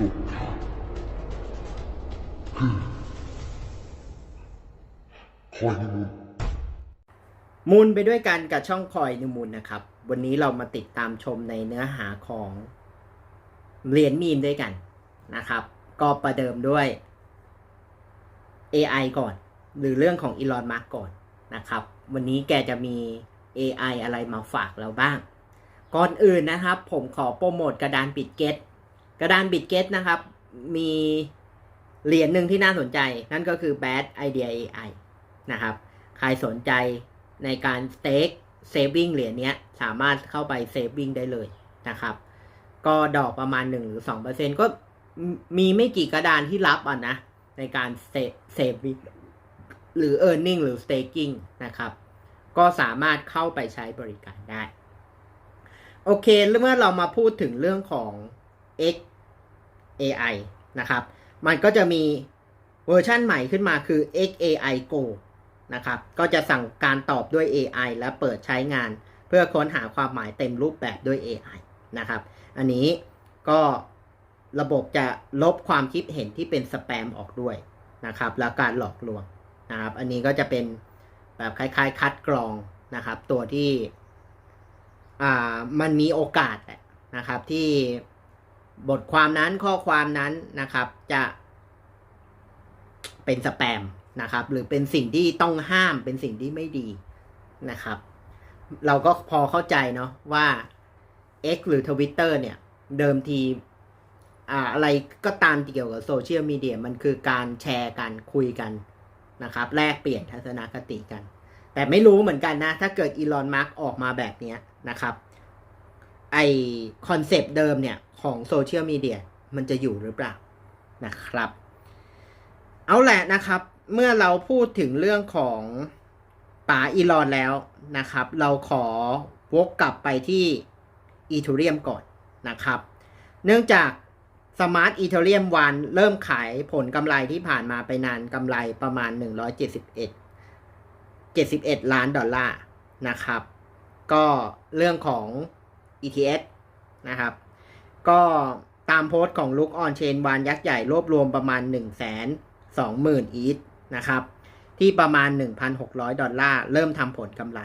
สุดคือคอยนิมุนมูลไปด้วยกันกับช่องคอยนิมูลนะครับ วันนี้เรามาติดตามชมในเนื้อหาของเหรียญมีมด้วยกันนะครับ ก็ประเดิมด้วย AI ก่อน หรือเรื่องของอีลอนมาร์กก่อนนะครับ วันนี้แกจะมี AI อะไรมาฝากเราบ้าง ก่อนอื่นนะครับ ผมขอโปรโมทกระดานบิดเกต กระดานบิดเกตนะครับ มีเหรียญหนึ่งที่น่าสนใจ นั่นก็คือ Bad Idea AI นะครับ ใครสนใจในการสเต็กเซฟวิ่งเหรียญเนี้ยสามารถเข้าไปเซฟวิ่งได้เลยนะครับ ก็ดอกประมาณ 1 หรือ 2%ก็มีไม่กี่กระดานที่รับอะนะ ในการเซฟเซฟวิ่งหรือ e a r n i n g หรือ staking นะครับ ก็สามารถเข้าไปใช้บริการได้ โอเค เมื่อเรามาพูดถึงเรื่องของ X AI นะครับ มันก็จะมีเวอร์ชั่นใหม่ขึ้นมาคือ XAI Go นะครับ ก็จะสั่งการตอบด้วย AI และเปิดใช้งาน เพื่อค้นหาความหมายเต็มรูปแบบด้วย AI นะครับ อันนี้ก็ระบบจะลบความคิดเห็นที่เป็นสแปมออกด้วยนะครับ แล้วการหลอกลวงนะครับ อันนี้ก็จะเป็นแบบคล้ายๆ คัดกรองนะครับ ตัวที่ อ่า มันมีโอกาสนะครับที่ บทความนั้นข้อความนั้นนะครับ จะเป็นสแปมนะครับ หรือเป็นสิ่งที่ต้องห้ามเป็นสิ่งที่ไม่ดีนะครับ เราก็พอเข้าใจเนาะว่า X หรือ Twitter เนี่ย เดิมทีอะไรก็ตามเกี่ยวกับโซเชียลมีเดียมันคือการแชร์กันคุยกันนะครับ แลกเปลี่ยนทัศนคติกัน แต่ไม่รู้เหมือนกันนะ ถ้าเกิดอีลอนมาร์กออกมาแบบนี้นะครับ ไอคอนเซปต์เดิมเนี่ย ของโซเชียลมีเดียมันจะอยู่หรือเปล่านะครับ เอาแหละนะครับ เมื่อเราพูดถึงเรื่องของป๋าอีลอนแล้วนะครับ เราขอวกกลับไปที่อีเทเรียมก่อนนะครับ เนื่องจากสมาร์ทอีเทเรียมวันเริ่มขายผลกำไรที่ผ่านมาไปนานกำไรประมาณ 171 71 ล้านดอลลาร์นะครับ ก็เรื่องของ ETS นะครับ ก็ตามโพสต์ของลุกออนเชนวานยักษ์ใหญ่รวบรวมประมาณ 1 2 0 0 0 0 อีทนะครับ ที่ประมาณ 1,600 ดอลลาร์ เริ่มทำผลกำไร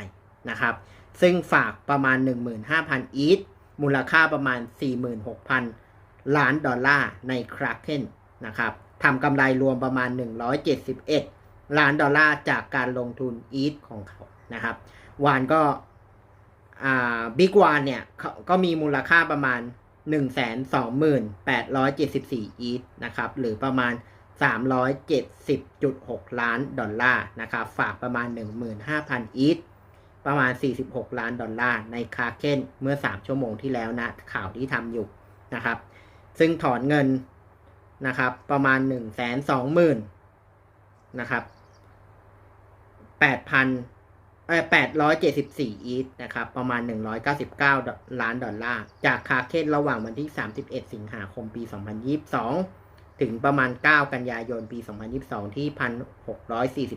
นะครับ ซึ่งฝากประมาณ 15,000 อีทมูลค่าประมาณ 46,000 ล้านดอลลาร์ในคราเคนนะครับทำกำไรรวมประมาณ 171 ล้านดอลลาร์จากการลงทุนอีทของเขานะครับ วานก็ บิ๊กวานเนี่ยเขาก็มีมูลค่าประมาณ 128,74อีทนะครับ หรือประมาณ 370.6 ล้านดอลลาร์นะครับ ฝากประมาณ 15,000 อีทประมาณ 46 ล้านดอลลาร์ในคาเคนเมื่อ 3 ชั่วโมงที่แล้วนะ ข่าวที่ทำอยู่นะครับ ซึ่งถอนเงินนะครับ ประมาณ 1 2 0 0 0 0นะครับ8,000 เอ่อ874อีทนะครับ ประมาณ199ล้านดอลลาร์ จากคาเคนระหว่างวันที่31สิงหาคมปี2022ถึงประมาณ9กันยายนปี2022ที่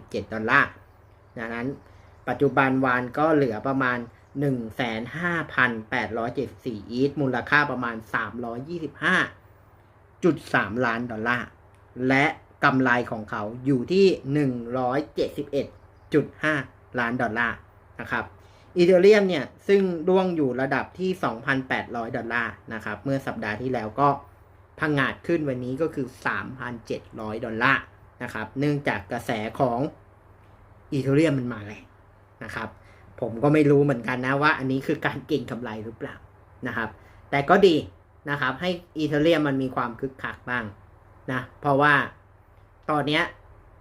1,647ดอลลาร์ดังนั้น ปัจจุบันวานก็เหลือประมาณ15,874อีทมูลค่าประมาณ325.3ล้านดอลลาร์ และกำไรของเขาอยู่ที่171.5 ล้านดอลลาร์นะครับอีเทเรียมเนี่ยซึ่งร่วงอยู่ระดับที่ 2,800 ดอลลาร์นะครับเมื่อสัปดาห์ที่แล้วก็พังงาดขึ้นวันนี้ก็คือ 3,700 ดอลลาร์นะครับเนื่องจากกระแสของอีเทเรียมมันมาแรงนะครับผมก็ไม่รู้เหมือนกันนะว่าอันนี้คือการเก่งกำไรหรือเปล่านะครับแต่ก็ดีนะครับให้อีเทเรียมมันมีความคึกคักบ้างนะเพราะว่าตอนนี้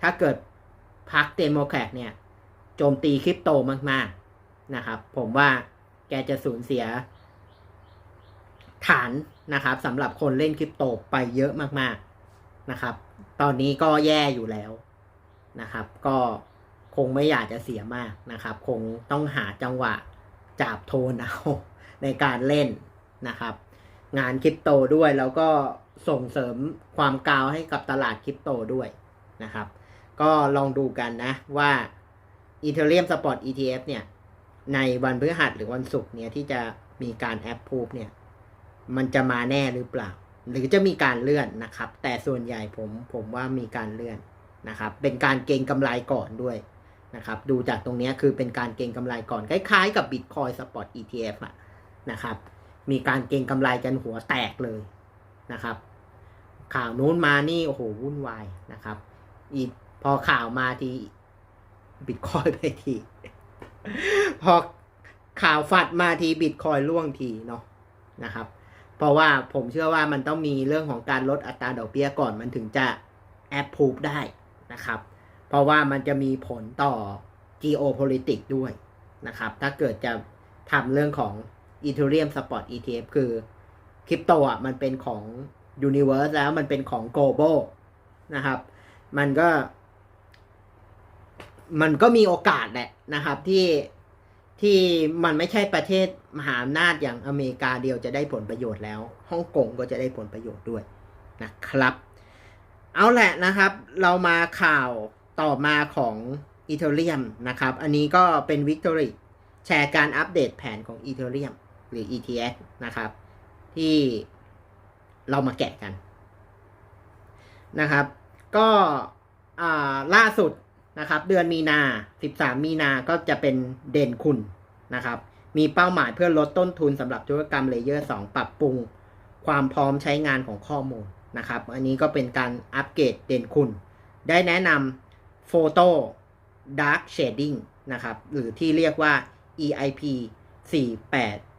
ถ้าเกิดพักเดโมแครตเนี่ย โจมตีคริปโตมากๆนะครับ ผมว่าแกจะสูญเสีย ฐานนะครับสำหรับคนเล่นคริปโตไปเยอะมากๆนะครับ ตอนนี้ก็แย่อยู่แล้วนะครับ ก็คงไม่อยากจะเสียมากนะครับ คงต้องหาจังหวะจับโทนเอาในการเล่นนะครับ งานคริปโตด้วยแล้วก็ส่งเสริมความกาวให้กับตลาดคริปโตด้วยนะครับ ก็ลองดูกันนะว่า Ethereum Spot ETF เนี่ย ในวันพฤหัสหรือวันศุกร์เนี่ยที่จะมีการแอปพูฟเนี่ย มันจะมาแน่หรือเปล่า หรือจะมีการเลื่อนนะครับ แต่ส่วนใหญ่ผมผมว่ามีการเลื่อนนะครับ เป็นการเก็งกำไรก่อนด้วยนะครับ ดูจากตรงเนี้ยคือเป็นการเก็งกำไรก่อน คล้ายๆกับ Bitcoin Spot ETF อะนะครับ มีการเก็งกำไรกันหัวแตกเลยนะครับ ข่าวนู้นมานี่ โอ้โห วุ่นวายนะครับ อีพอข่าวมาที บิตคอยไปที พอข่าวฝัดมาทีบิตคอยล่วงทีเนาะนะครับ เพราะว่าผมเชื่อว่ามันต้องมีเรื่องของการลดอัตราดอกเบี้ยก่อนมันถึงจะแอปพูฟได้นะครับ เพราะว่ามันจะมีผลต่อ geopolitics ด้วยนะครับ ถ้าเกิดจะทำเรื่องของ Ethereum Spot ETF คือคริปโตอะมันเป็นของ Universe แล้วมันเป็นของ global นะครับ มันก็ มันก็มีโอกาสแหละนะครับที่ที่มันไม่ใช่ประเทศมหาอำนาจอย่างอเมริกาเดียวจะได้ผลประโยชน์แล้วฮ่องกงก็จะได้ผลประโยชน์ด้วยนะครับ เอาแหละนะครับ เรามาข่าวต่อมาของอีเทเรียมนะครับ อันนี้ก็เป็นวิกตอรี่แชร์การอัปเดตแผนของอีเทเรียมหรือ ETS นะครับ ที่เรามาแกะกันนะครับ ก็ล่าสุด นะครับ เดือนมีนา 13 มีนาก็จะเป็นเด่นคุณนะครับ มีเป้าหมายเพื่อลดต้นทุนสำหรับธุรกรรมเลเยอร์2ปรับปรุงความพร้อมใช้งานของข้อมูลนะครับ อันนี้ก็เป็นการอัปเกรดเด่นคุณ ได้แนะนำ Photo Dark Shading นะครับ หรือที่เรียกว่า EIP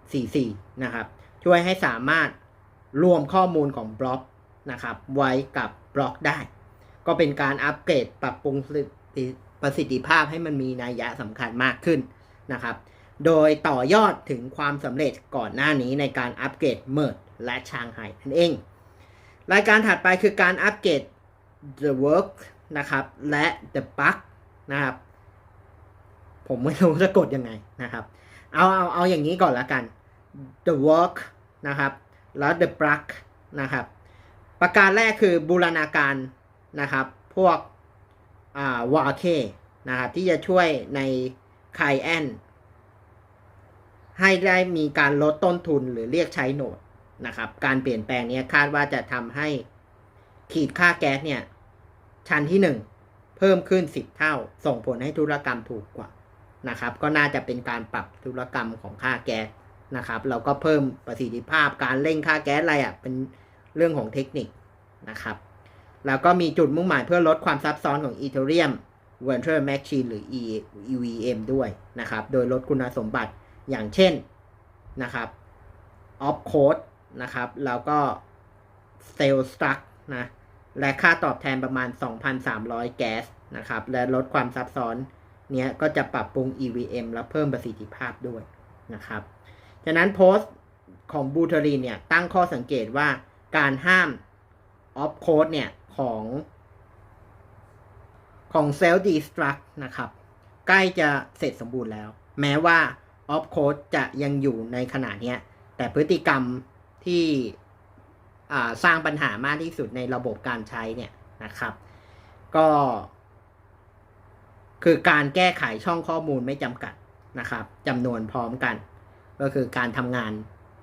4844 นะครับ ช่วยให้สามารถรวมข้อมูลของบล็อกนะครับ ไว้กับบล็อกได้ ก็เป็นการอัปเกรดปรับปรุง ประสิทธิภาพให้มันมีนัยยะสำคัญมากขึ้นนะครับ โดยต่อยอดถึงความสำเร็จก่อนหน้านี้ในการอัปเกรดเมิร์ดและชางไห่นั่นเอง รายการถัดไปคือการอัปเกรด The Work นะครับ และ The Bug นะครับ ผมไม่รู้จะกดยังไงนะครับ เอาเอาเอาอย่างนี้ก่อนละกัน The Work นะครับ แล้ว The Bug นะครับ ประการแรกคือบูรณาการนะครับ พวก วาเคนะครับที่จะช่วยในไคแอนให้ได้มีการลดต้นทุนหรือเรียกใช้โหนดนะครับ การเปลี่ยนแปลงนี้คาดว่าจะทำให้ขีดค่าแก๊สเนี่ย ชั้นที่หนึ่งเพิ่มขึ้น 10 เท่า ส่งผลให้ธุรกรรมถูกกว่านะครับ ก็น่าจะเป็นการปรับธุรกรรมของค่าแก๊สนะครับเราก็เพิ่มประสิทธิภาพการเร่งค่าแก๊สอะไรอะ่ะเป็นเรื่องของเทคนิคนะครับ แล้วก็มีจุดมุ่งหมายเพื่อลดความซับซ้อนของ Ethereum Virtual Machine หรือ EVM ด้วยนะครับ โดยลดคุณสมบัติอย่างเช่นนะครับ Off Code นะครับ แล้วก็ Sale Struct นะ และค่าตอบแทนประมาณ 2,300 แก๊สนะครับ และลดความซับซ้อนเนี้ยก็จะปรับปรุง EVM และเพิ่มประสิทธิภาพด้วยนะครับ ฉะนั้นโพสต์ของบูเทอรีเนี่ยตั้งข้อสังเกตว่าการห้าม off code เนี่ย ของของ self destruct นะครับ ใกล้จะเสร็จสมบูรณ์แล้ว แม้ว่า off code จะยังอยู่ในขณะเนี้แต่พฤติกรรมที่สร้างปัญหามากที่สุดในระบบการใช้เนี่ยนะครับ ก็ คือการแก้ไขช่องข้อมูลไม่จำกัดนะครับจำนวนพร้อมกัน ก็คือการทำงาน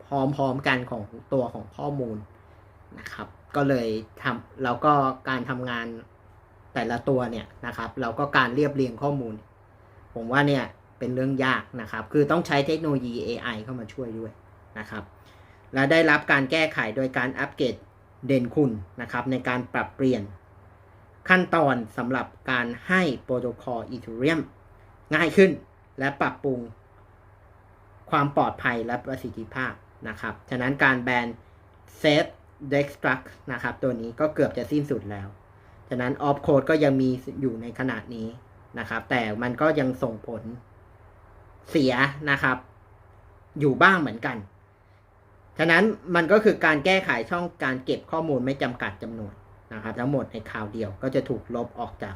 พร้อมๆกันของตัวของข้อมูล นะครับ ก็เลยทำเราก็การทำงานแต่ละตัวเนี่ยนะครับ เราก็การเรียบเรียงข้อมูล ผมว่าเนี่ยเป็นเรื่องยากนะครับ คือต้องใช้เทคโนโลยี AI เข้ามาช่วยด้วยนะครับ และได้รับการแก้ไขโดยการอัปเกรดเด่นคุณนะครับ ในการปรับเปลี่ยนขั้นตอนสำหรับการให้โปรโตคอล Ethereum ง่ายขึ้นและปรับปรุงความปลอดภัยและประสิทธิภาพนะครับ ฉะนั้นการแบนเซฟ Destruct นะครับ ตัวนี้ก็เกือบจะสิ้นสุดแล้ว ฉะนั้น Off Code ก็ยังมีอยู่ในขนาดนี้นะครับ แต่มันก็ยังส่งผลเสียนะครับ อยู่บ้างเหมือนกัน ฉะนั้นมันก็คือการแก้ไขช่องการเก็บข้อมูลไม่จำกัดจำนวนนะครับ ทั้งหมดในคราวเดียวก็จะถูกลบออกจาก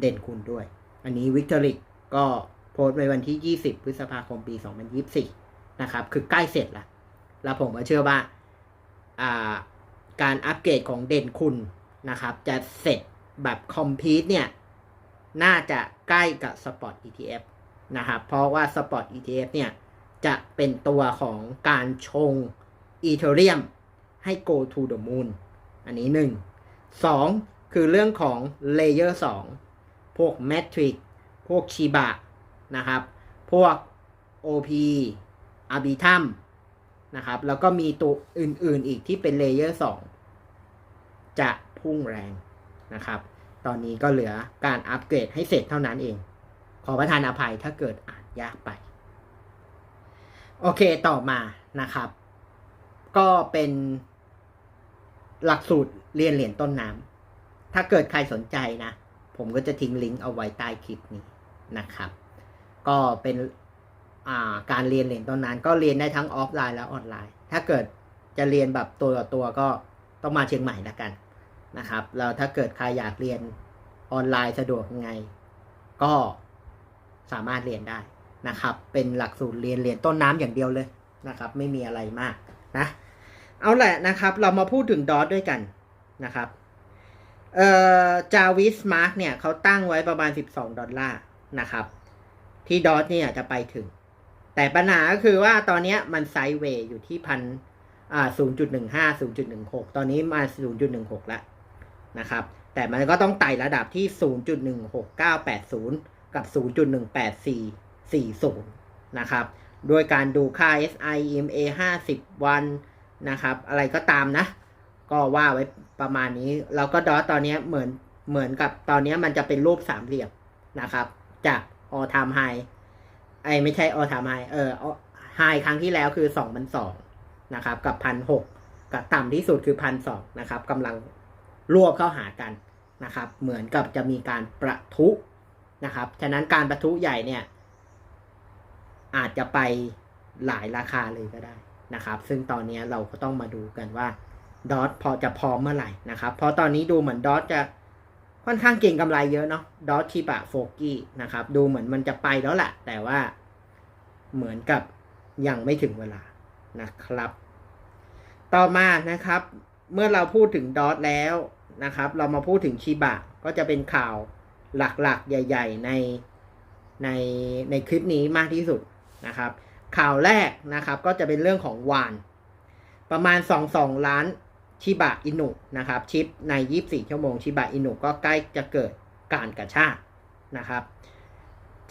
เด่นคุณด้วย อันนี้วิกตอริกก็โพสต์ไว้วันที่ 20 พฤษภาคมปี 2024 นะครับ คือใกล้เสร็จล้วแล้วผมก็เชื่อว่า การอัปเกรดของเด่นคุณนะครับ จะเสร็จแบบคอมพิวต์เนี่ย น่าจะใกล้กับ Spot ETF นะครับ เพราะว่า Spot ETF เนี่ย จะเป็นตัวของการชง Ethereum ให้ go to the moon อันนี้หนึ่งสองคือเรื่องของ layer สองพวก matrix พวก shiba นะครับ พวก op arbitrum นะครับ แล้วก็มีตัวอื่นๆอีกที่เป็น layer สองจะพุ่งแรงนะครับ ตอนนี้ก็เหลือการอัปเกรดให้เสร็จเท่านั้นเอง ขอประทานอภัยถ้าเกิดอ่านยากไป โอเคต่อมานะครับ ก็เป็นหลักสูตรเรียนเหรียญต้นน้ำถ้าเกิดใครสนใจนะ ผมก็จะทิ้งลิงก์เอาไว้ใต้คลิปนี้นะครับ ก็เป็น การเรียนเหรียญต้นน้ำก็เรียนได้ทั้งออฟไลน์และออนไลน์ ถ้าเกิดจะเรียนแบบตัวต่อตัวก็ต้องมาเชียงใหม่ละกันนะครับแล้วถ้าเกิดใครอยากเรียนออนไลน์สะดวกยังไง ก็สามารถเรียนได้นะครับ เป็นหลักสูตรเรียนเรียนต้นน้ำอย่างเดียวเลยนะครับ ไม่มีอะไรมากนะเอาแหละนะครับ เรามาพูดถึงดอทด้วยกันนะครับเอ่อจาวิสมาร์กเนี่ยเขาตั้งไว้ประมาณ 12 ดอลลาร์นะครับ ที่ดอทเนี่ยจะไปถึง แต่ปัญหาก็คือว่าตอนนี้มันไซด์เวย์อยู่ที่พันอ่า0.15 0.16ตอนนี้มา0.16แล้วนะครับ แต่มันก็ต้องไต่ระดับที่0.16980กับ0.18440นะครับ โดยการดูค่า SI EMA 50วันนะครับ อะไรก็ตามนะ ก็ว่าไว้ประมาณนี้ แล้วก็ดอตอนนี้เหมือนเหมือนกับตอนนี้มันจะเป็นรูปสามเหลี่ยมนะครับ จาก all time high ไอไม่ใช่ all time high เออ high ครั้งที่แล้วคือ2 0 0 2นสองนะครับ กับพันหกกับต่ำที่สุดคือพันสองนะครับกำลังรวบเข้าหากันนะครับ เหมือนกับจะมีการประทุนะครับ ฉะนั้นการประทุใหญ่เนี่ย อาจจะไปหลายราคาเลยก็ได้นะครับ ซึ่งตอนนี้เราก็ต้องมาดูกันว่าดอทพอจะพร้อมเมื่อไหร่นะครับ เพราะตอนนี้ดูเหมือนดอทจะ ค่อนข้างเก่งกำไรเยอะเนาะดอทชิบะโฟกี้นะครับ ดูเหมือนมันจะไปแล้วแหละแต่ว่าเหมือนกับยังไม่ถึงเวลานะครับ ต่อมานะครับ เมื่อเราพูดถึงดอทแล้วนะครับ เรามาพูดถึงชิบะก็จะเป็นข่าวหลักๆ ใหญ่ ๆ ในในในคลิปนี้มากที่สุดนะครับ ข่าวแรกนะครับก็จะเป็นเรื่องของวาน ประมาณ 2 2 ล้าน ชิบะอินุนะครับชิปใน 24 ชั่วโมงชิบะอินุก็ใกล้จะเกิดการกระชากนะครับ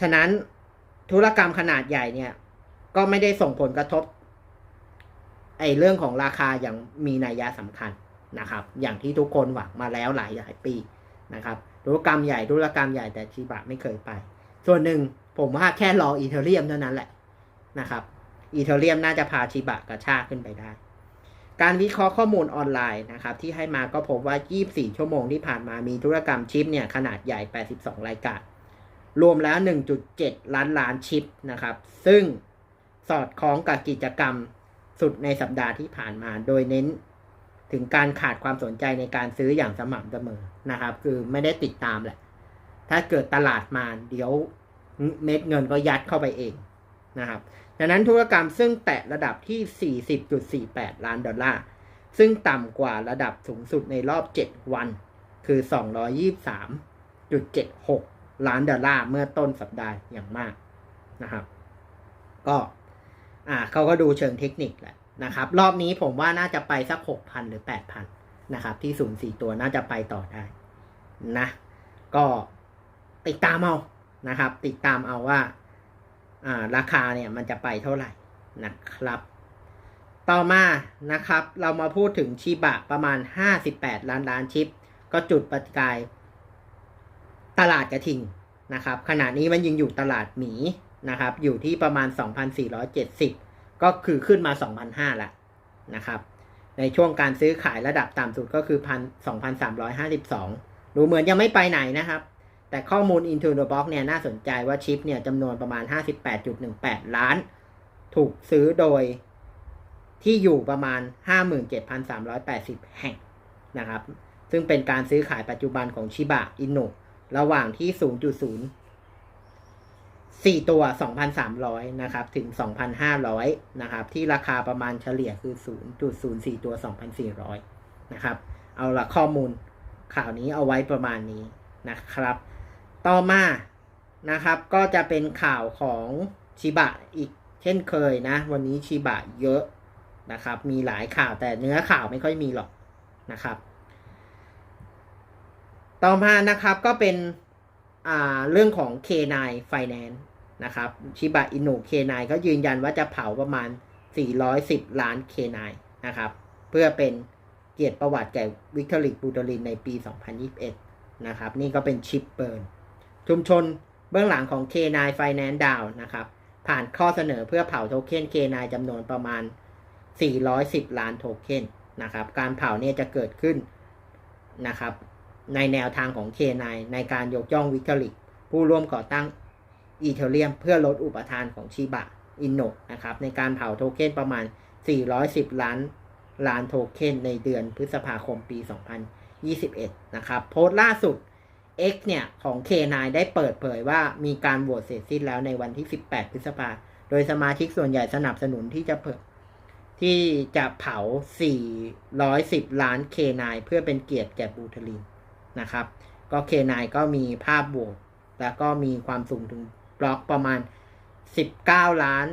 ฉะนั้นธุรกรรมขนาดใหญ่เนี่ยก็ไม่ได้ส่งผลกระทบไอเรื่องของราคาอย่างมีนัยยะสำคัญนะครับ อย่างที่ทุกคนหวังมาแล้วหลายหลายปีนะครับธุรกรรมใหญ่ธุรกรรมใหญ่แต่ชิบะไม่เคยไป ส่วนหนึ่งผมว่าแค่รออีเทเรียมเท่านั้นแหละนะครับ อีเทเรียมน่าจะพาชิบะกระชากขึ้นไปได้ การวิเคราะห์ข้อมูลออนไลน์นะครับที่ให้มาก็พบว่า 24 ชั่วโมงที่ผ่านมามีธุรกรรมชิปเนี่ยขนาดใหญ่ 82 รายการ รวมแล้ว 1.7 ล้านล้านชิปนะครับ ซึ่งสอดคล้องกับกิจกรรมสุดในสัปดาห์ที่ผ่านมา โดยเน้นถึงการขาดความสนใจในการซื้ออย่างสม่ำเสมอนะครับ คือไม่ได้ติดตามแหละ ถ้าเกิดตลาดมาเดี๋ยวเม็ดเงินก็ยัดเข้าไปเองนะครับ ดังนั้นธุรกรรมซึ่งแตะระดับที่ 40.48 ล้านดอลลาร์ ซึ่งต่ำกว่าระดับสูงสุดในรอบ 7 วัน คือ 223.76 ล้านดอลลาร์เมื่อต้นสัปดาห์อย่างมากนะครับ ก็อ่าเขาก็ดูเชิงเทคนิคแหละนะครับ รอบนี้ผมว่าน่าจะไปสัก 6,000 หรือ 8,000 นะครับ ที่ศูนย์สี่ตัวน่าจะไปต่อได้นะ ก็ติดตามเอานะครับ ติดตามเอาว่าอ่า ราคาเนี่ยมันจะไปเท่าไหร่นะครับ ต่อมานะครับ เรามาพูดถึงชิบะประมาณ 58 ล้านล้านชิป ก็จุดประกาย ตลาดกระทิงนะครับ ขณะนี้มันยังอยู่ตลาดหมีนะครับ อยู่ที่ประมาณ 2,470 ก็คือขึ้นมา 2,500ละนะครับ ในช่วงการซื้อขายระดับต่ำสุดก็คือพัน2,352 ดูเหมือนยังไม่ไปไหนนะครับ แต่ข้อมูล Into the Box เนี่ยน่าสนใจว่าชิปเนี่ยจำนวนประมาณ 58.18 ล้าน ถูกซื้อโดยที่อยู่ประมาณ 57,380 แห่งนะครับ ซึ่งเป็นการซื้อขายปัจจุบันของชิบะอินุระหว่างที่ 0.0 4 ตัว 2,300 นะครับ ถึง 2,500 นะครับ ที่ราคาประมาณเฉลี่ยคือ 0.04 ตัว 2,400 นะครับ เอาละข้อมูลข่าวนี้เอาไว้ประมาณนี้นะครับ ต่อมานะครับก็จะเป็นข่าวของชิบะอีกเช่นเคยนะ วันนี้ชิบะเยอะนะครับ มีหลายข่าวแต่เนื้อข่าวไม่ค่อยมีหรอกนะครับ ต่อมานะครับก็เป็นเรื่องของ K9 Finance นะครับชิบะอินุ K9 ก็ยืนยันว่าจะเผาประมาณ 410 ล้าน K9 นะครับ เพื่อเป็นเกียรติประวัติแก่วิกตอริกบูตลินในปี 2021 นะครับ นี่ก็เป็นชิปเบิร์น ชุมชนเบื้องหลังของ K9 Finance Down นะครับ ผ่านข้อเสนอเพื่อเผาโทเค็น K9 จำนวนประมาณ 410 ล้านโทเค็นนะครับ การเผาเนี่ยจะเกิดขึ้นนะครับ ในแนวทางของ K9 ในการยกย่องวิกตอริกผู้ร่วมก่อตั้งอีเทเรียมเพื่อลดอุปทานของชิบะอินโนนะครับ ในการเผาโทเค็นประมาณ 410 ล้านล้านโทเค็นในเดือนพฤษภาคมปี 2021 นะครับ โพสต์ล่าสุด X เนี่ย ของ K9 ได้เปิดเผยว่ามีการโหวตเสร็จสิ้นแล้วในวันที่ 18 พฤษภาโดยสมาชิกส่วนใหญ่สนับสนุนที่จะเปิที่จะเผา 410 ล้าน K9 เพื่อเป็นเกียรติแก่บูทลินนะครับ ก็ K9 ก็มีภาพโหวตแล้วก็มีความสูงถึงบล็อกประมาณ 19 ล้าน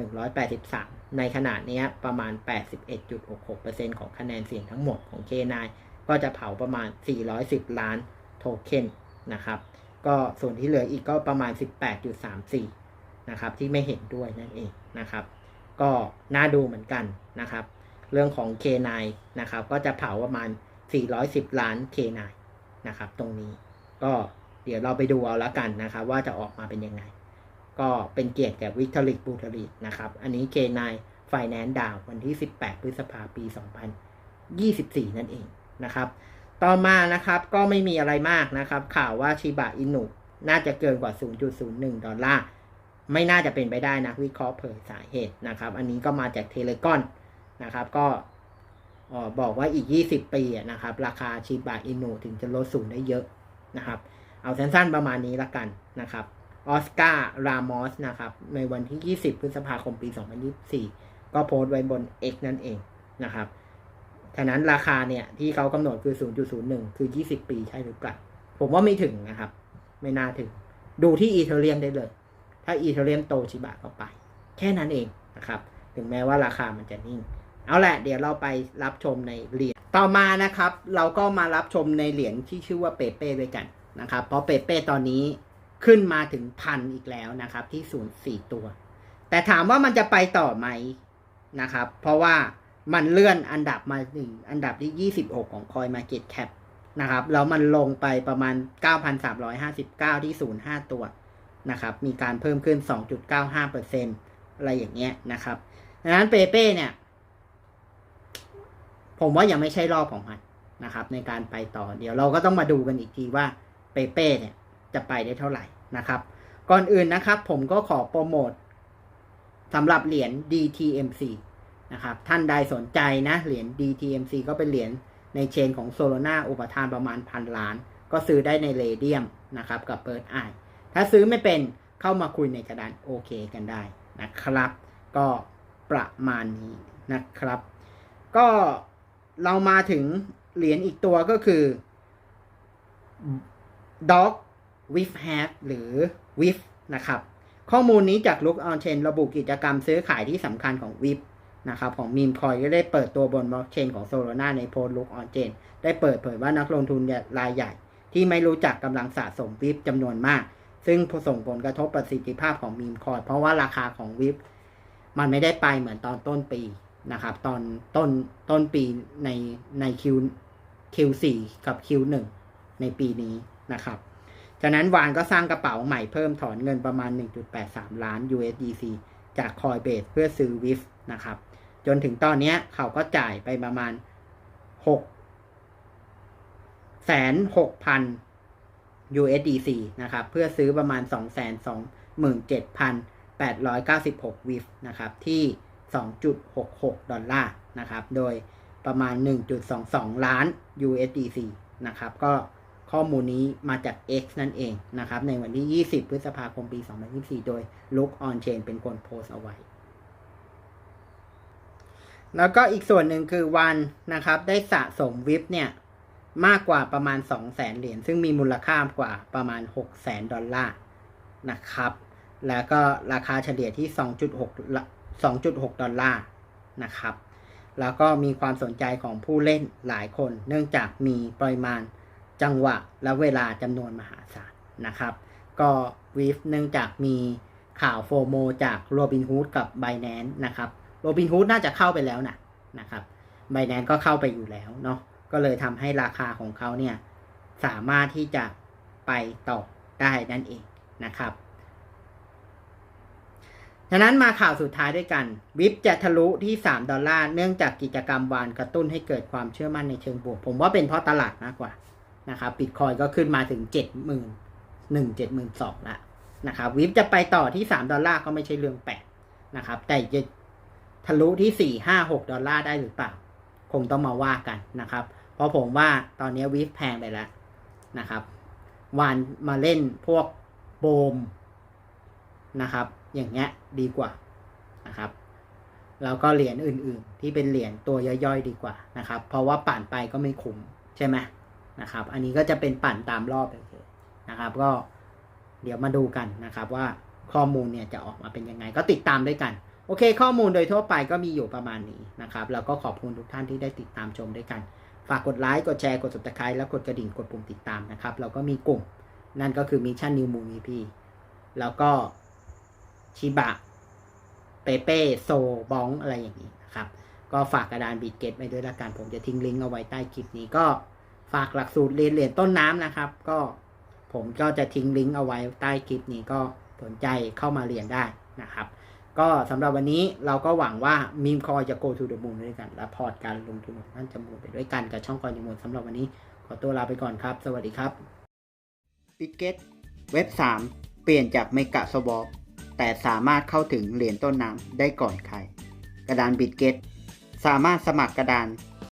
862,183 ในขณะนี้ประมาณ 81.66%ของคะแนนเสียงทั้งหมดของ K9 ก็จะเผาประมาณ 410 ล้านโทเค็นนะครับ ก็ส่วนที่เหลืออีกก็ประมาณ 18.34 นะครับ ที่ไม่เห็นด้วยนั่นเองนะครับ ก็น่าดูเหมือนกันนะครับ เรื่องของ K9 นะครับ ก็จะเผาประมาณ 410 ล้าน K9 นะครับ ตรงนี้ก็เดี๋ยวเราไปดูเอาละกันนะครับ ว่าจะออกมาเป็นยังไง ก็เป็นเกียรติแก่วิกตอริกบูทริกนะครับ อันนี้ K9 Finance ดาววันที่ 18 พฤษภาปี 2024 นั่นเอง นะครับ ต่อมานะครับก็ไม่มีอะไรมากนะครับ ข่าวว่าชิบะอินุน่าจะเกินกว่า 0.01 ดอลลาร์ ไม่น่าจะเป็นไปได้นะวิเคราะห์เผยสาเหตุนะครับ อันนี้ก็มาจากเทเลกอนนะครับ ก็บอกว่าอีก 20 ปีนะครับ ราคาชิบะอินุถึงจะลดสูงได้เยอะนะครับ เอาสั้นๆประมาณนี้ละกันนะครับออสการ์รามอสนะครับในวันที่ 20 พฤษภาคมปี 2024 ก็โพสต์ไว้บน X นั่นเองนะครับ ฉะนั้นราคาเนี่ยที่เขากำหนดคือ 0.01 คือ 20 ปีใช่หรือเปล่า ผมว่าไม่ถึงนะครับ ไม่น่าถึง ดูที่อีเทเรียมได้เลย ถ้าอีเทเรียมโตชิบะก็ไป แค่นั้นเองนะครับ ถึงแม้ว่าราคามันจะนิ่ง เอาแหละ เดี๋ยวเราไปรับชมในเหรียญ ต่อมานะครับ เราก็มารับชมในเหรียญที่ชื่อว่าเปเป้ด้วยกันนะครับ เพราะเปเป้ตอนนี้ขึ้นมาถึงพันอีกแล้วนะครับที่ศูนย์สี่ตัว แต่ถามว่ามันจะไปต่อไหมนะครับ เพราะว่า มันเลื่อนอันดับมาถึงอันดับที่ 26 ของ Coin Market Cap นะครับ แล้วมันลงไปประมาณ 9,359 ที่ 05 ตัวนะครับ มีการเพิ่มขึ้น 2.95%อะไรอย่างเงี้ยนะครับ ดังนั้นเปเป้เนี่ย ผมว่ายังไม่ใช่รอบของมันนะครับ ในการไปต่อ เดี๋ยวเราก็ต้องมาดูกันอีกทีว่าเปเป้เนี่ยจะไปได้เท่าไหร่นะครับ ก่อนอื่นนะครับ ผมก็ขอโปรโมทสำหรับเหรียญ DTMC นะครับท่านใดสนใจนะเหรียญ DTMC ก็เป็นเหรียญในเชนของโซโลนาอุปทานประมาณพันล้าน ก็ซื้อได้ในเรเดียมนะครับกับเปิดไอถ้าซื้อไม่เป็นเข้ามาคุยในกระดานโอเคกันได้นะครับ ก็ประมาณนี้นะครับ ก็เรามาถึงเหรียญอีกตัวก็คือ Dog with Hat หรือ WIF นะครับ ข้อมูลนี้จาก Look on Chain ระบุกิจกรรมซื้อขายที่สำคัญของ WIF นะครับของ Meme Coin ก็ได้เปิดตัวบนบล็อกเชนของ Solana ในโพสต์ Look on Chain ได้เปิดเผยว่านักลงทุนรายใหญ่ ที่ไม่รู้จักกำลังสะสม WIF จำนวนมาก ซึ่งส่งผลกระทบประสิทธิภาพของ Meme Coin เพราะว่าราคาของ WIF มันไม่ได้ไปเหมือนตอนต้นปีนะครับ ตอนต้นต้นปีในใน Q Q4 กับ Q1 ในปีนี้นะครับจากนั้นวานก็สร้างกระเป๋าใหม่เพิ่มถอนเงินประมาณ 1.83 ล้าน USDC จาก Coinbase เพื่อซื้อ WIF นะครับ จนถึงตอนนี้เขาก็จ่ายไปประมาณ6แสน6,000 USDC นะครับ เพื่อซื้อประมาณ 227,896 WIF นะครับ ที่ 2.66 ดอลลาร์นะครับ โดยประมาณ 1.22 ล้าน USDC นะครับ ก็ข้อมูลนี้มาจาก X นั่นเองนะครับ ในวันที่ 20 พฤษภาคม ปี 2024 โดย Look on Chain เป็นคนโพสเอาไว้ แล้วก็อีกส่วนหนึ่งคือวันนะครับ ได้สะสมวิปเนี่ย มากกว่าประมาณ 2 0 0แสนเหรียญซึ่งมีมูลค่ากว่าประมาณ 6 0แสนดอลลาร์นะครับ แล้วก็ราคาเฉลี่ยที่ 2.6 2.6 ดอลลาร์นะครับ แล้วก็มีความสนใจของผู้เล่นหลายคน เนื่องจากมีปริมาณจังหวะและเวลาจำนวนมหาศาลนะครับ ก็วีฟเนื่องจากมีข่าวโฟโมจากโรบินฮูดกับ b บ n a n c e นะครับ โรบินฮูดน่าจะเข้าไปแล้วนะนะครับ b บ n a n c e ก็เข้าไปอยู่แล้วเนาะก็เลยทำให้ราคาของเขาเนี่ยสามารถที่จะไปต่อได้นั่นเองนะครับฉะนั้นมาข่าวสุดท้ายด้วยกัน วิปจะทะลุที่ 3 ดอลลาร์เนื่องจากกิจกรรมวานกระตุ้นให้เกิดความเชื่อมั่นในเชิงบวก ผมว่าเป็นเพราะตลาดมากกว่านะครับบิตคอยก็ขึ้นมาถึง7 1 0 0 0 1 7 2 0 0 0ละนะครับวิปจะไปต่อที่ 3 ดอลลาร์ก็ไม่ใช่เรื่องแปลกนะครับแต่จะ ทะลุที่4 5 6ดอลลาร์ได้หรือเปล่า คงต้องมาว่ากันนะครับ เพราะผมว่าตอนนี้วิปแพงไปแล้วนะครับวานมาเล่นพวกโบมนะครับ อย่างเงี้ยดีกว่านะครับแล้วก็เหรียญอื่นๆ ที่เป็นเหรียญตัวย่อยๆดีกว่านะครับ เพราะว่าปั่นไปก็ไม่คุ้มใช่ไหมนะครับ อันนี้ก็จะเป็นปั่นตามรอบเฉยนะครับ ก็เดี๋ยวมาดูกันนะครับ ว่าข้อมูลเนี่ยจะออกมาเป็นยังไง ก็ติดตามด้วยกัน โอเค ข้อมูลโดยทั่วไปก็มีอยู่ประมาณนี้นะครับ แล้วก็ขอบคุณทุกท่านที่ได้ติดตามชมด้วยกัน ฝากกดไลค์กดแชร์กด subscribe แล้วกดกระดิ่งกดปุ่มติดตามนะครับเราก็มีกลุ่มนั่นก็คือมิชชั่นนิวมูมีพีแล้วก็ชิบะเปเป้โซบองอะไรอย่างนี้นะครับ ก็ฝากกระดานบีดเกตไว้ด้วยละกันผมจะทิ้งลิงก์เอาไว้ใต้คลิปนี้ก็ฝากหลักสูตรเรียนเหรียญต้นน้ำนะครับ ก็ผมก็จะทิ้งลิงก์เอาไว้ใต้คลิปนี้ก็สนใจเข้ามาเรียนได้นะครับ ก็สำหรับวันนี้เราก็หวังว่ามีมคอยจะ go to the moon ด้วยกัน และพอร์ตการลงทุนของท่านจะมูนไปด้วยกันกับช่องคอยมูนสำหรับวันนี้ ขอตัวลาไปก่อนครับ สวัสดีครับบิดเก็ตเว็บ 3 เปลี่ยนจากเมกะสวอปแต่สามารถเข้าถึงเหรียญต้นน้ำได้ก่อนใคร กระดานบิตเก็ตสามารถสมัครกระดาน